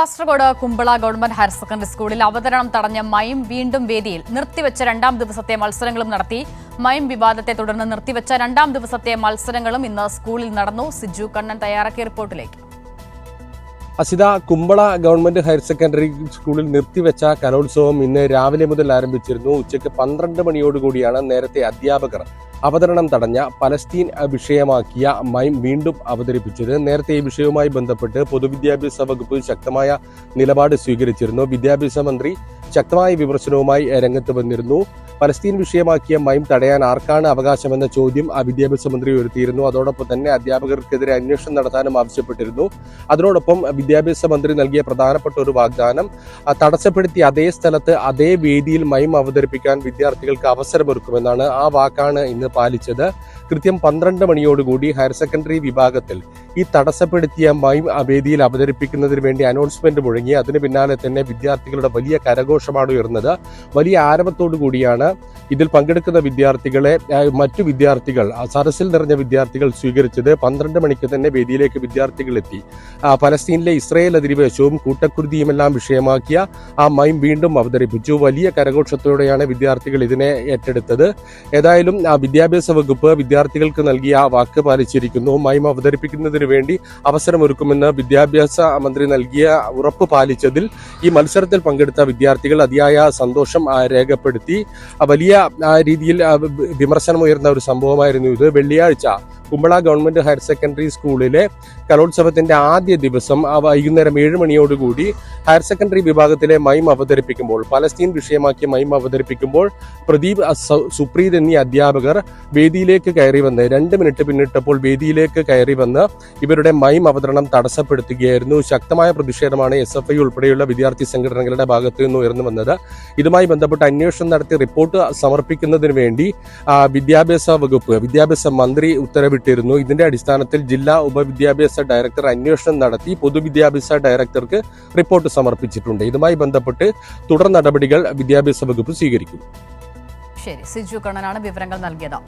Kasaragod Kumbla government higher secondary സ്കൂളിൽ അവതരണം തടഞ്ഞ മൈം വീണ്ടും വേദിയിൽ നിർത്തിവെച്ച രണ്ടാം ദിവസത്തെ മത്സരങ്ങളും നടത്തി. മൈം വിവാദത്തെ തുടർന്ന് നിർത്തിവെച്ച രണ്ടാം ദിവസത്തെ മത്സരങ്ങളും ഇന്ന് സ്കൂളിൽ നടന്നു. സിജു കണ്ണൻ തയ്യാറാക്കിയ റിപ്പോർട്ടിലേക്ക്. Asitha Kumbla government higher secondary സ്കൂളിൽ നിർത്തിവെച്ച കലോത്സവം ഇന്ന് രാവിലെ മുതൽ ആരംഭിച്ചിരുന്നു. ഉച്ചയ്ക്ക് പന്ത്രണ്ട് മണിയോടുകൂടിയാണ് നേരത്തെ അധ്യാപകർ അവതരണം തടഞ്ഞ പലസ്തീൻ വിഷയമാക്കിയ മൈം വീണ്ടും അവതരിപ്പിച്ചത്. നേരത്തെ ഈ വിഷയവുമായി ബന്ധപ്പെട്ട് പൊതുവിദ്യാഭ്യാസ വകുപ്പ് ശക്തമായ നിലപാട് സ്വീകരിച്ചിരുന്നു. വിദ്യാഭ്യാസ മന്ത്രി ശക്തമായ വിമർശനവുമായി രംഗത്ത് വന്നിരുന്നു. പലസ്തീൻ വിഷയമാക്കിയ മൈം തടയാൻ ആർക്കാണ് അവകാശമെന്ന ചോദ്യം വിദ്യാഭ്യാസ മന്ത്രി ഉയർത്തിയിരുന്നു. അതോടൊപ്പം തന്നെ അധ്യാപകർക്കെതിരെ അന്വേഷണം നടത്താനും ആവശ്യപ്പെട്ടിരുന്നു. അതിനോടൊപ്പം വിദ്യാഭ്യാസ മന്ത്രി നൽകിയ പ്രധാനപ്പെട്ട ഒരു വാഗ്ദാനം തടസ്സപ്പെടുത്തി അതേ സ്ഥലത്ത് അതേ വേദിയിൽ മൈം അവതരിപ്പിക്കാൻ വിദ്യാർത്ഥികൾക്ക് അവസരമൊരുക്കുമെന്നാണ് ആ വാക്കാണ് ഇന്ന് പാലിച്ചത്. കൃത്യം പന്ത്രണ്ട് മണിയോടുകൂടി ഹയർ സെക്കൻഡറി വിഭാഗത്തിൽ ഈ തടസ്സപ്പെടുത്തിയ മൈം അവേദിയിൽ വേദിയിൽ അവതരിപ്പിക്കുന്നതിന് വേണ്ടി അനൗൺസ്മെന്റ് മുഴങ്ങി. അതിന് പിന്നാലെ തന്നെ വിദ്യാർത്ഥികളുടെ വലിയ കരഘോഷമാണ് ഉയർന്നത്. വലിയ ആരവത്തോടു കൂടിയാണ് ഇതിൽ പങ്കെടുക്കുന്ന വിദ്യാർത്ഥികളെ മറ്റു വിദ്യാർത്ഥികൾ സരസിൽ നിറഞ്ഞ വിദ്യാർത്ഥികൾ സ്വീകരിച്ചത് പന്ത്രണ്ട് മണിക്ക് തന്നെ വേദിയിലേക്ക് വിദ്യാർത്ഥികൾ എത്തി. പലസ്തീനിലെ ഇസ്രയേൽ അധിനിവേശവും കൂട്ടക്കുരുതിയുമെല്ലാം വിഷയമാക്കിയ ആ മൈം വീണ്ടും അവതരിപ്പിച്ചു. വലിയ കരഘോഷത്തോടെയാണ് വിദ്യാർത്ഥികൾ ഇതിനെ ഏറ്റെടുത്തത്. ഏതായാലും വിദ്യാഭ്യാസ വകുപ്പ് വിദ്യാർത്ഥികൾക്ക് നൽകിയ ആ വാക്ക് പാലിച്ചിരിക്കുന്നു. മൈം അവതരിപ്പിക്കുന്നതിന് വേണ്ടി അവസരമൊരുക്കുമെന്ന് വിദ്യാഭ്യാസ മന്ത്രി നൽകിയ ഉറപ്പ് പാലിച്ചതിൽ ഈ മത്സരത്തിൽ പങ്കെടുത്ത വിദ്യാർത്ഥികൾ അതിയായ സന്തോഷം രേഖപ്പെടുത്തി. വലിയ രീതിയിൽ വിമർശനമുയർന്ന ഒരു സംഭവമായിരുന്നു ഇത്. വെള്ളിയാഴ്ച കുമ്പള ഗവൺമെന്റ് ഹയർ സെക്കൻഡറി സ്കൂളിലെ കലോത്സവത്തിന്റെ ആദ്യ ദിവസം വൈകുന്നേരം ഏഴ് മണിയോടുകൂടി ഹയർ സെക്കൻഡറി വിഭാഗത്തിലെ മൈം അവതരിപ്പിക്കുമ്പോൾ പലസ്തീൻ വിഷയമാക്കിയ മൈം അവതരിപ്പിക്കുമ്പോൾ പ്രദീപ് സുപ്രീത് എന്നീ അധ്യാപകർ വേദിയിലേക്ക് കയറി വന്ന് രണ്ട് മിനിറ്റ് പിന്നിട്ടപ്പോൾ വേദിയിലേക്ക് കയറി വന്ന് ഇവരുടെ മൈം അവതരണം തടസ്സപ്പെടുത്തുകയായിരുന്നു. ശക്തമായ പ്രതിഷേധമാണ് എസ് എഫ് ഐ ഉൾപ്പെടെയുള്ള വിദ്യാർത്ഥി സംഘടനകളുടെ ഭാഗത്തു നിന്ന് ഉയർന്നു വന്നത്. ഇതുമായി ബന്ധപ്പെട്ട് അന്വേഷണം നടത്തി റിപ്പോർട്ട് സമർപ്പിക്കുന്നതിന് വേണ്ടി വിദ്യാഭ്യാസ വകുപ്പ് വിദ്യാഭ്യാസ മന്ത്രി ഉത്തരവിട്ടിരുന്നു. ഇതിന്റെ അടിസ്ഥാനത്തിൽ ജില്ലാ ഉപവിദ്യാഭ്യാസ ഡയറക്ടർ അന്വേഷണം നടത്തി പൊതുവിദ്യാഭ്യാസ ഡയറക്ടർക്ക് റിപ്പോർട്ട് സമർപ്പിച്ചിട്ടുണ്ട്. ഇതുമായി ബന്ധപ്പെട്ട് തുടർ നടപടികൾ വിദ്യാഭ്യാസ വകുപ്പ് സ്വീകരിക്കും. ശരി സിജു കണ്ണനാണ് വിവരങ്ങൾ നൽകിയത്.